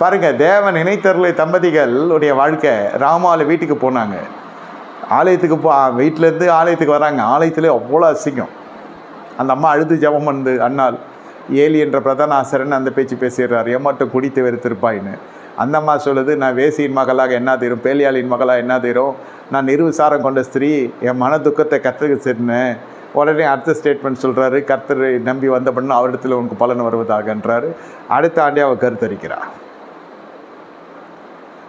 பாருங்க தேவன் நினைத்தருளை தம்பதிகள் உடைய வாழ்க்கை. ராமாவில் வீட்டுக்கு போனாங்க. ஆலயத்துக்கு போ வீட்டிலேருந்து ஆலயத்துக்கு வராங்க. ஆலயத்துலேயே அவ்வளோ அசிங்கம். அந்த அம்மா அழுது ஜபம் வந்து அண்ணால் ஏலி என்ற பிரதான ஆசிரியன் அந்த பேச்சு பேசிடுறாரு. ஏமாட்டம் குடித்து வெறுத்திருப்பாயின்னு. அந்த அம்மா சொல்லுது நான் வேசியின் மகளாக என்ன தீரும்? பேலியாளின் மகளாக என்ன தீரும்? நான் நிறுவுசாரம் கொண்ட ஸ்திரீ என் மன துக்கத்தை கற்றுக்கு சென்னேன் உடனே அடுத்த ஸ்டேட்மெண்ட் சொல்கிறாரு கர்த்தரை நம்பி வந்த பண்ண அவரிடத்தில் உனக்கு பலன் வருவதாகன்றாரு அடுத்த ஆண்டே அவள் கருத்தரிக்கிறார்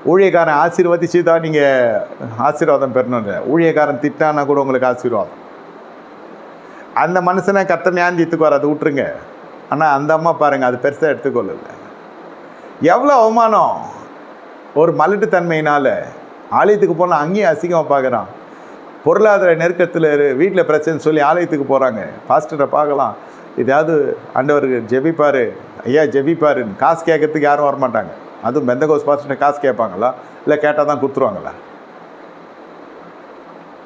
ஊழியக்காரன் ஆசீர்வதிச்சு தான் நீங்கள் ஆசீர்வாதம் பெறணும் ஊழியக்காரன் திட்டானா கூட உங்களுக்கு ஆசீர்வாதம். அந்த மனுஷனை கத்த ஞாந்தித்துக்கு வர அதை விட்டுருங்க. ஆனால் அந்த அம்மா பாருங்கள் அது பெருசாக எடுத்துக்கொள்ளல எவ்வளோ அவமானம்? ஒரு மலட்டுத்தன்மையினால் ஆலயத்துக்கு போனால் அங்கேயும் அசிங்கமாக பார்க்குறான் பொருளாதார நெருக்கத்தில் வீட்டில் பிரச்சனை சொல்லி ஆலயத்துக்கு போகிறாங்க பாஸ்டரை பார்க்கலாம். ஏதாவது ஆண்டவருக்கு ஜெபிப்பார். ஐயா ஜெபிப்பாருன்னு. காசு கேட்கறதுக்கு யாரும் வரமாட்டாங்க. அதுவும் பெந்தகோஸ் பாஸ்டர் காசு கேட்பாங்களா? இல்லை கேட்டால் தான் கொடுத்துருவாங்களா?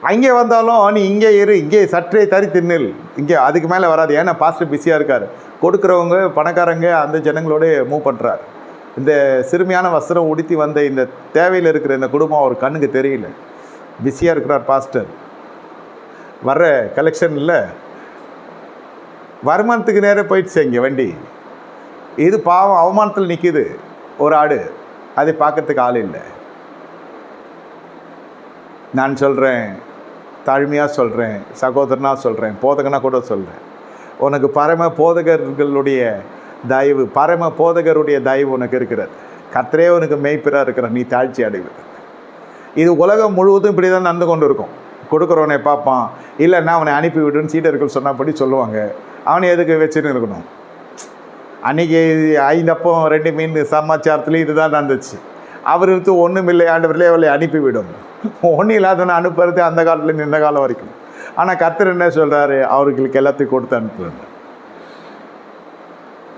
அங்கே வந்தாலும் நீ இங்கே இரு இங்கே சற்றே தறி தின்னில் இங்கே அதுக்கு மேலே வராது. ஏன்னா பாஸ்டர் பிஸியாக இருக்கார். கொடுக்குறவங்க பணக்காரங்க அந்த ஜனங்களோட மூவ் பண்ணுறாரு இந்த சிறுமியான வஸ்திரம் உடுத்தி வந்த இந்த தேவையில் இருக்கிற இந்த குடும்பம் அவர் கண்ணுக்கு தெரியல. பிஸியாக இருக்கிறார் பாஸ்டர். வர்ற கலெக்ஷன் இல்லை வருமானத்துக்கு நேராக போயிடுச்சு இங்கே வண்டி. இது பாவம் அவமானத்தில் நிற்கிது ஒரு ஆடு அதை பார்க்கறதுக்கு ஆள் இல்லை. நான் சொல்கிறேன் தாழ்மையாக சொல்கிறேன் சகோதரனாக சொல்கிறேன் போதகனாக கூட சொல்கிறேன் உனக்கு பரம போதகர்களுடைய தயவு பரம போதகருடைய தயவு உனக்கு இருக்கிறது. கர்த்தரே உனக்கு மெய்ப்பிராக இருக்கிற நீ தாழ்ச்சி அடைவது இது உலகம் முழுவதும் இப்படி தான் நடந்து கொண்டு இருக்கும் கொடுக்குறவனை பார்ப்பான் இல்லைன்னா அவனை அனுப்பி விடுன்னு சீடர்கள் சொன்னபடி சொல்லுவாங்க. அவனை எதுக்கு வச்சுன்னு இருக்கணும்? அன்றைக்கி ஐந்தப்பம் ரெண்டு மீன் சமாச்சாரத்துலேயும் இதுதான் நடந்துச்சு. அவர் எடுத்து ஒன்றும் இல்லை ஆண்டவர்களே அவளை அனுப்பிவிடும். ஒன்றும் இல்லாதவனை அனுப்புறது அந்த காலத்துலேருந்து இந்த காலம் வரைக்கும். ஆனால் கத்தர் என்ன சொல்கிறாரு அவர்களுக்கு எல்லாத்தையும் கொடுத்து அனுப்புவேன்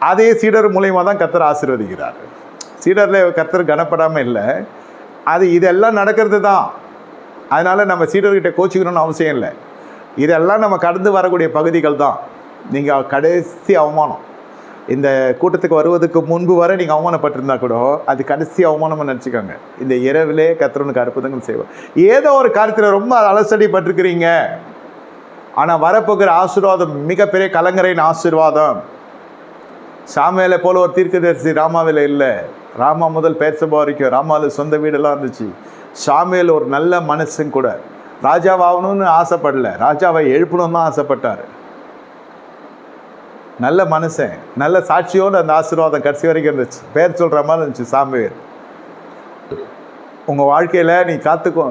அதே சீடர் மூலயமா தான் கத்தர் ஆசீர்வதிக்கிறார். சீடரில் கத்தர் கனப்படாமல் இல்லை. அது இதெல்லாம் நடக்கிறது தான். அதனால் நம்ம சீடர்கிட்ட கோச்சிக்கணும்னு அவசியம் இல்லை. இதெல்லாம் நம்ம கடந்து வரக்கூடிய பகுதிகள் தான். நீங்கள் கடைசி அவமானம். இந்த கூட்டத்துக்கு வருவதற்கு முன்பு வரை நீங்கள் அவமானப்பட்டிருந்தா கூட அது கடைசி அவமானமாக நினச்சிக்கோங்க. இந்த இரவிலே கத்திரனுக்கு அற்புதங்கள் செய்வோம் ஏதோ ஒரு காரியத்தில் ரொம்ப அலசடி பட்டிருக்கிறீங்க ஆனால் வரப்போகிற ஆசீர்வாதம் மிகப்பெரிய கலங்கரையின் ஆசீர்வாதம். சாமியில் போல ஒரு தீர்க்கதரிசி ராமாவில் இல்லை. ராமா முதல் பேர்சபா வரைக்கும் ராமாவில் சொந்த வீடெல்லாம் இருந்துச்சு. சாமியில் ஒரு நல்ல மனசும் கூட. ராஜாவாகணும்னு ஆசைப்படல. ராஜாவை எழுப்பணும்னு தான் ஆசைப்பட்டார். நல்ல மனுஷன் நல்ல சாட்சியோடு அந்த ஆசீர்வாதம் கடைசி வரைக்கும் இருந்துச்சு. பேர் சொல்கிற மாதிரி இருந்துச்சு சாமிவேல். உங்கள் வாழ்க்கையில் நீ காத்துக்கோ